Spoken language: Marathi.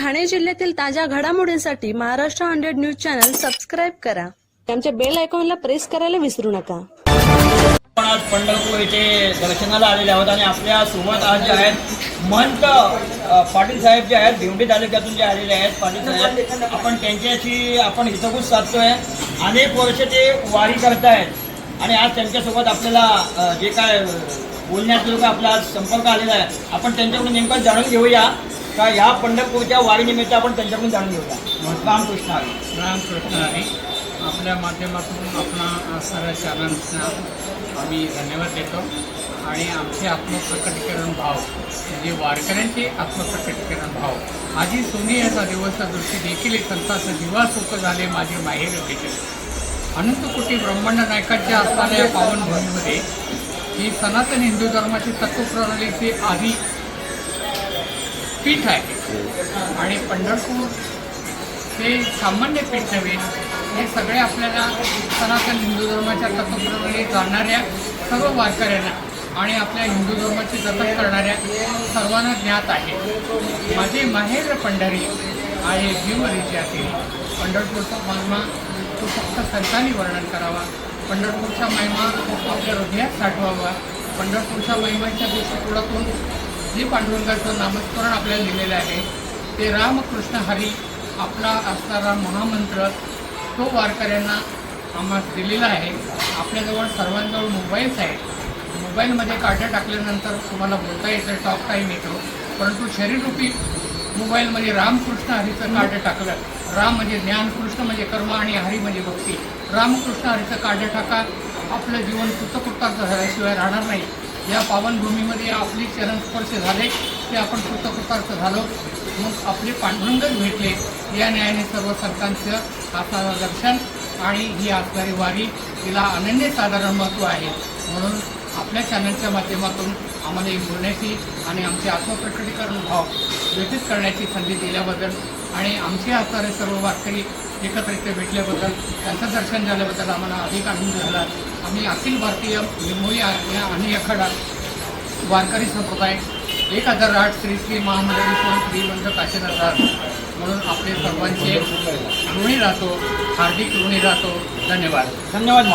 ठाणे जिल्ह्यातील ताज्या घडामोडींसाठी Maharashtra hundred news channel subscribe करा. आमच्या बेल आयकॉनला प्रेस करायला विसरू नका. आपण आज पंढरपूर येथे दर्शनाला आलेले आहोत आणि आपल्यासोबत आज जे आहेत महंत पाटील साहेब जे आहेत भिवंडी तालुक्यातून जे आलेले आहेत पाटील साहेब आपण त्यांच्याशी आपण हितगुज साधतोय. अनेक वर्ष ते वारी करतायत. आणि आज त्यांच्यासोबत आपल्याला जे काय बोलण्यात लोक आपला आज संपर्क आलेला आहे. आपण त्यांच्याकडून नेमकं जाणून घेऊया. का ह्या पंढरपूरच्या वारीनिमित्त आपण त्यांच्याकडून जाणून घेऊया. रामकृष्ण आहे. रामकृष्ण आहे. आपल्या माध्यमातून आपणा सर्व चॅनल्सना आम्ही धन्यवाद देतो. आणि आमचे आत्मप्रकटीकरण भाव म्हणजे वारकऱ्यांचे आत्मप्रकटीकरण भाव. आजी सोनियाचा दिवस दृष्टी देखील एक संताचं दिवा सुख झाले माझे माहेर भेटले अनंत कोटी ब्रह्मांड नायकाच्या असणाऱ्या पावनभूमीमध्ये ही सनातन हिंदू धर्माची तत्वप्रणालीचे आधी पीठ आहे. आणि पंढरपूर हे सामान्य पीठ नव्हे हे सगळे आपल्याला सनातन हिंदू धर्माच्या तत्वप्रमाणे जाणणाऱ्या सर्व वारकऱ्यांना आणि आपल्या हिंदू धर्माची जतन करणाऱ्या सर्वांना ज्ञात आहे. माझे माहेर पंढरी आहे जीवरीच्यातील पंढरपूरचा महिमा तो फक्त संतांनी वर्णन करावा. पंढरपूरचा महिमा आपल्या हृदयात साठवावा. पंढरपूरच्या महिमाच्या दृष्टिकोनातून जे पांडुरंगाचं नामस्मरण आपल्याला लिहिलेलं आहे. ते रामकृष्ण हरी आपला असणारा महामंत्र तो वारकऱ्यांना आम्हाला दिलेला आहे. आपल्याजवळ सर्वांजवळ मोबाईल्स आहेत. मोबाईलमध्ये काढ्या टाकल्यानंतर तुम्हाला बोलता येतं टॉक टाईम येतो. परंतु शरीररूपी मोबाईलमध्ये रामकृष्ण हरीचं कार्ड टाकलं राम म्हणजे ज्ञान कृष्ण म्हणजे कर्म आणि हरी म्हणजे भक्ती. रामकृष्ण हरीचं कार्ड टाका आपलं जीवन कृतकृतार्थ झाल्याशिवाय राहणार नाही. या पावनभूमीमध्ये आपली चरणस्पर्श झाले ते आपण कृतकृतार्थ झालो. मग आपले पांडुरंगच भेटले. या न्यायाने सर्व संतांचं आता दर्शन आणि ही असणारी वारी तिला अनन्यसाधारण महत्त्व आहे. म्हणून आपल्या चॅनलच्या माध्यमातून आम्हाला एक बोलण्याची आणि आमचे आत्मप्रकटीकरण भाव व्यतीत करण्याची संधी दिल्याबद्दल आणि आमचे असणारे सर्व वारकरी एकत्रित भेटल्याबद्दल त्यांचं दर्शन झाल्याबद्दल आम्हाला अधिक आनंद झाला. आम्ही अखिल भारतीय लिंबोई या आणि अखाडा वारकरी संप्रदाय एक हजार आठ श्री श्री महामंडळेश्वर श्रीमंत श्रीमंत काशीनाथ म्हणून आपले सर्वांचे ऋणी राहतो हार्दिक ऋणी राहतो. धन्यवाद. धन्यवाद.